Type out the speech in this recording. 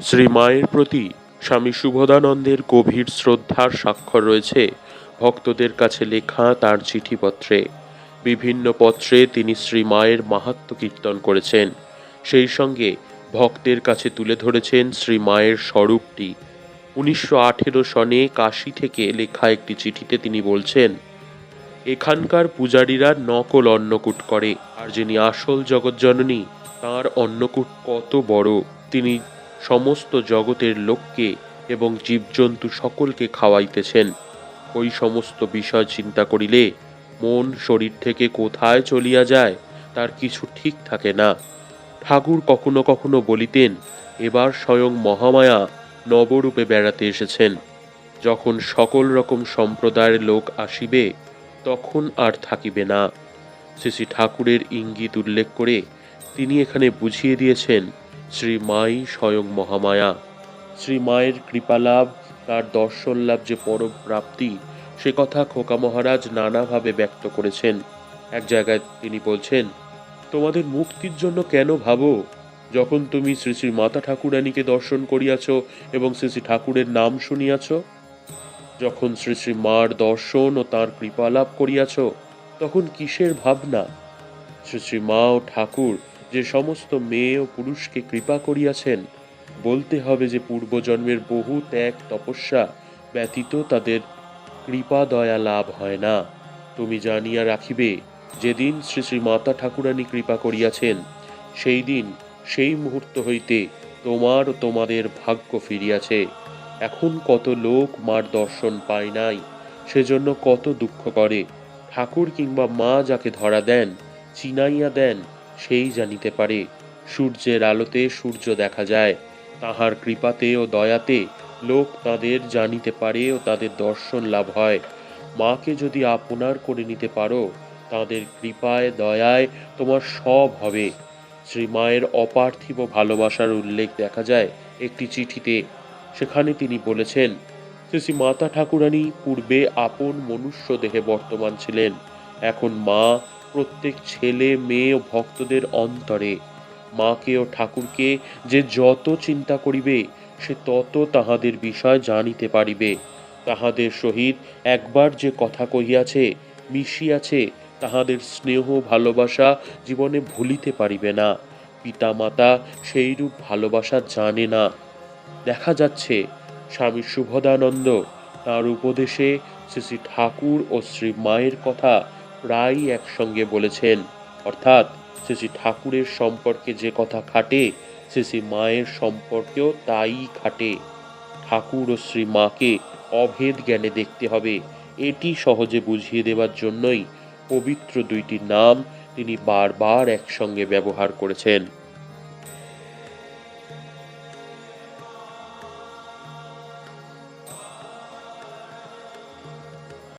শ্রী মায়ের প্রতি স্বামী শুভদানন্দের গভীর শ্রদ্ধার স্বাক্ষর রয়েছে ভক্তদের কাছে লেখা তার চিঠিপত্রে। বিভিন্ন পত্রে তিনি শ্রী মায়ের মাহাত্ম্য কীর্তন করেছেন। সেই সঙ্গে ভক্তের কাছে তুলে ধরেছেন শ্রী মায়ের স্বরূপটি। উনিশশো আঠেরো সনে কাশী থেকে লেখা একটি চিঠিতে তিনি বলছেন, এখানকার পূজারীরা নকল অন্নকূট করে, আর যিনি আসল জগৎজননী, তার অন্নকূট কত বড়। তিনি সমস্ত জগতের লোককে এবং জীবজন্তু সকলকে খাওয়াইতেছেন। ওই সমস্ত বিষয় চিন্তা করিলে মন শরীর থেকে কোথায় চলিয়া যায়, তার কিছু ঠিক থাকে না। ঠাকুর কখনো কখনো বলিতেন, এবার স্বয়ং মহামায়া নবরূপে বেড়াতে এসেছেন। যখন সকল রকম সম্প্রদায়ের লোক আসিবে, তখন আর থাকিবে না। শ্রী ঠাকুরের ইঙ্গিত উল্লেখ করে তিনি এখানে বুঝিয়ে দিয়েছেন শ্রী মাই স্বয়ং মহামায়া। শ্রী মায়ের কৃপালাভ, তার দর্শন লাভ যে পরম প্রাপ্তি, সে কথা খোকা মহারাজ নানাভাবে ব্যক্ত করেছেন। এক জায়গায় তিনি বলছেন, তোমাদের মুক্তির জন্য কেন ভাবো? যখন তুমি শ্রী শ্রী মাতা ঠাকুরানীকে দর্শন করিয়াছ এবং শ্রী শ্রী ঠাকুরের নাম শুনিয়াছ, যখন শ্রী শ্রী মার দর্শন ও তাঁর কৃপা লাভ করিয়াছ, তখন কিসের ভাবনা? শ্রী শ্রী মা ও ঠাকুর যে সমস্ত মেয়ে ও পুরুষকে কৃপা করিয়াছেন, বলতে হবে যে পূর্বজন্মের বহু ত্যাগ তপস্যা ব্যতীত তাদের কৃপা দয়া লাভ হয় না। তুমি জানিয়া রাখিবে, যেদিন শ্রী শ্রী মাতা ঠাকুরানী কৃপা করিয়াছেন, সেই দিন, সেই মুহূর্ত হইতে তোমার তোমাদের ভাগ্য ফিরিয়াছে। এখন কত লোক মার দর্শন পায় নাই, সেজন্য কত দুঃখ করে। ঠাকুর কিংবা মা যাকে ধরা দেন, চিনাইয়া দেন সেই জানিতে পারে, সূর্যের আলোতে সূর্য দেখা যায়, তাহার কৃপাতে ও দয়াতে লোক তাদের জানিতে পারে ও তাদের দর্শন লাভ হয়। মাকে যদি আপনার করে নিতে পারো, তাদের কৃপায়, দয়ায় তোমার সব হবে। শ্রী মায়ের অপার্থিব ভালোবাসার উল্লেখ দেখা যায় একটি চিঠিতে। সেখানে তিনি বলেছেন শ্রী মাতা ঠাকুরানী পূর্বে আপন মনুষ্য দেহে বর্তমান ছিলেন। এখন মা প্রত্যেক ছেলে, মেয়ে ও ভক্তদের অন্তরে, মাকে ও ঠাকুরকে যে যত চিন্তা করিবে, সে তত তাহাদের বিষয় জানিতে পারিবে। তাহাদের সহিত একবার যে কথা কহিয়াছে, মিশিয়াছে, তাহাদের স্নেহ, ভালোবাসা জীবনে ভুলিতে পারিবে না। পিতামাতা সেইরূপ ভালোবাসা জানে না। দেখা যাচ্ছে, স্বামী শুভদানন্দ তার উপদেশে শ্রী শ্রী ঠাকুর ও শ্রী মায়ের কথা প্রায়ই একসঙ্গে বলেছেন, অর্থাৎ শ্রী ঠাকুরের সম্পর্কে যে কথা খাটে শ্রী মায়ের সম্পর্কেও তাই খাটে। ঠাকুর ও শ্রী মাকে অভেদ জ্ঞানে দেখতে হবে, এটি সহজে বুঝিয়ে দেওয়ার জন্যই পবিত্র দুইটি নাম তিনি বারবার একসঙ্গে ব্যবহার করেছেন।